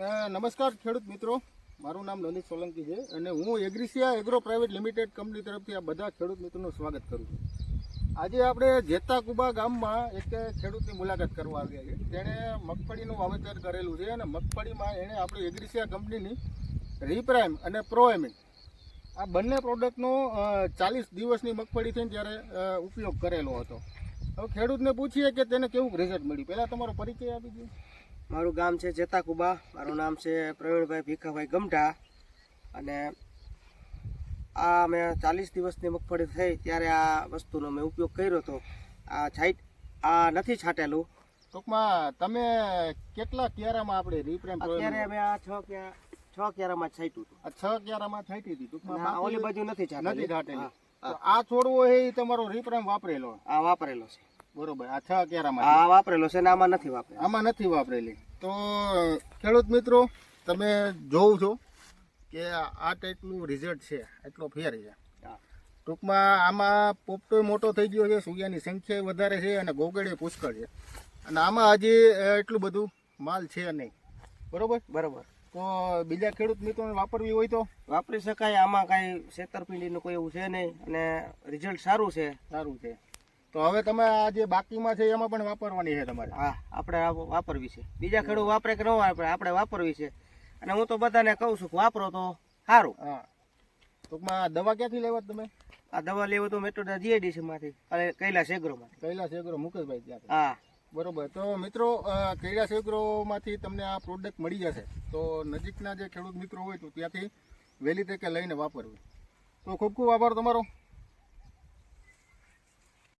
નમસ્કાર ખેડૂત મિત્રો. મારું નામ લલિત સોલંકી છે અને હું Agrisia agro private limited company તરફથી આ બધા ખેડૂત મિત્રોનું સ્વાગત કરું છું. આજે આપણે જેતાકુબા ગામમાં એક ખેડૂતની મુલાકાત કરવા આવ્યા છે તેણે મગફળીનું વાવેતર કરેલું છે અને મગફળીમાં એણે આપણી એગ્રીસિયા કંપનીની રીપ્રાઇમ અને પ્રોએમિન આ બંને પ્રોડક્ટનો ચાલીસ દિવસની મગફળી થઈને ત્યારે ઉપયોગ કરેલો હતો. હવે ખેડૂતને પૂછીએ કે તેને કેવું રિઝલ્ટ મળ્યું? પહેલાં તમારો પરિચય આપી દો. મારું ગામ છે જેતાકુબા. મારું નામ છે પ્રવીણભાઈ ભીખાભાઈ ગમઢા. અને આ મેં ચાલીસ દિવસની મગફળી થઈ ત્યારે આ વસ્તુનો મેં ઉપયોગ કર્યો હતો આ છાઈટ આ નથી છાંટેલું. ટૂંકમાં તમે કેટલા ક્યારામાં આપણે રીપ્રેમ અત્યારે અમે આ છ ક્યા છ ક્યારામાં છાંટ્યું હતું. આ છ ક્યારામાં છાંટી હતી ટૂંકમાં ઓલી બાજુ નથી નથી છાંટેલી. આ છોડવો એ તમારો રીપ્રેમ વાપરેલો. આ વાપરેલો છે. બરોબર. આ છ ક્યારામાં આ વાપરેલો છે ને આમાં નથી વાપરેલો આમાં નથી વાપરેલી. તો ખેડૂત મિત્રો તમે જોવ છો કે આ ટાઈપનું રિઝલ્ટ છે. એટલો ફેર છે. ટૂંકમાં આમાં પોપટો મોટો થઈ ગયો છે સૂર્યાની સંખ્યા વધારે છે અને ગોગડે પુષ્કળ છે. અને આમાં હજી એટલું બધું માલ છે નહીં. બરોબર? બરોબર. તો બીજા ખેડૂત મિત્રોને વાપરવી હોય તો? વાપરી શકાય આમાં કાંઈ છેતરપિંડીનું કોઈ એવું છે નહીં. અને રિઝલ્ટ સારું છે. સારું છે. તો હવે તમે આ જે બાકીમાં છે એમાં પણ વાપરવાની છે તમારે. હા આપણે આ વાપરવી છે. બીજા ખેડૂત વાપરે કે ન વાપરે આપણે વાપરવી છે. અને હું તો બધાને કહું છું વાપરો તો સારું. હા. ટૂંકમાં દવા ક્યાંથી લેવા તમે? આ દવા લેવો તો મેટ્રોડા જીઆઈડીસી માંથી અને કૈલાસ એગ્રો માંથી કૈલાસ એગ્રો મુકેશભાઈ ત્યાં હા. બરોબર. તો મિત્રો કૈલાશ કૈલાસ એગ્રોમાંથી તમને આ પ્રોડક્ટ મળી જશે. તો નજીકના જે ખેડૂત મિત્રો હોય તો ત્યાંથી વહેલી તકે લઈને વાપરવું. તો ખૂબ ખૂબ આભાર તમારો.